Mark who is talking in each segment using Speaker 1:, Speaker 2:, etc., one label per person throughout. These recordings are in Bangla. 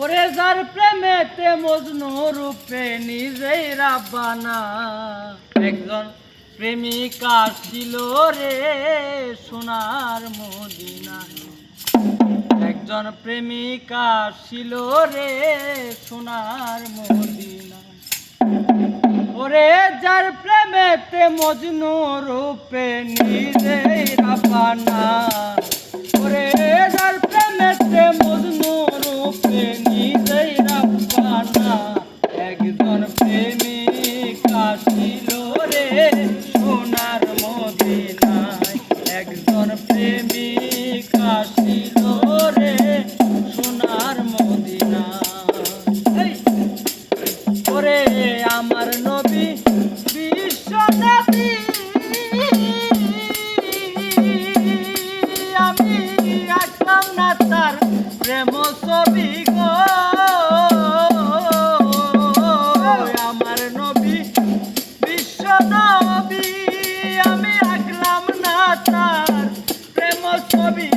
Speaker 1: ওরে যার প্রেমেতে মজনু রূপে নিজেই রাব্বানা। একজন প্রেমিকা ছিল রে সোনার মদিনায় একজন প্রেমিকা ছিল রে সোনার মদিনায় ওরে যার প্রেমেতে মজনু রূপে নিজেই রাব্বানা। ওরে যার প্রেমেতে মজনু একজন প্রেমিকা রে সোনার মদিনায় ওরে আমার নবী, বিশ্ব নবী, আমি আসলাম না তার প্রেম ছবি গো। প্রেম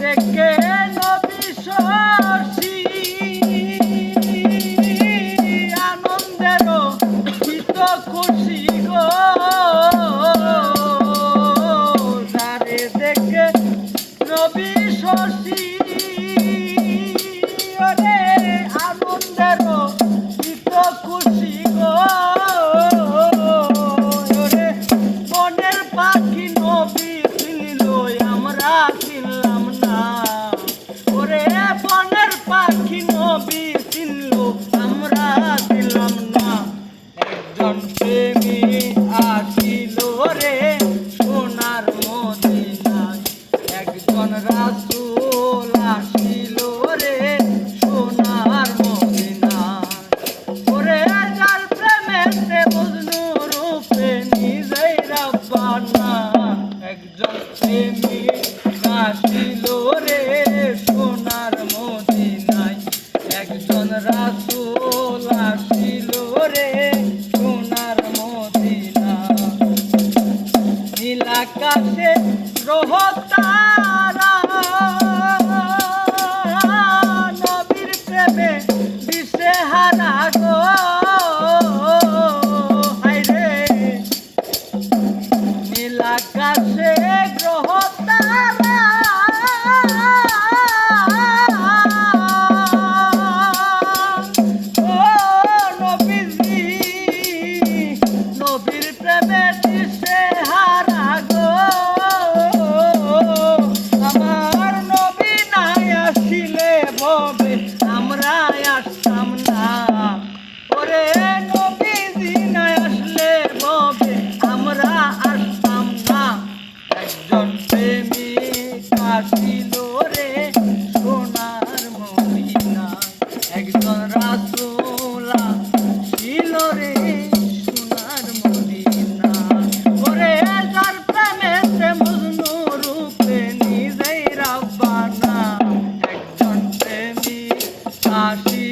Speaker 1: দেখে নবী শশী আনন্দের হিত খুশি গো। যারে দেখে নবী শশী ওরে প্রেমী আসিল একজন প্রেমিক রে, সোনার মদিনা একজন রাসূলা ছিল রে, সোনার মদিনা ওরে যার প্রেমেতে মজনু রূপে নিজেই রাব্বানা। একজন প্রেমিক আসিল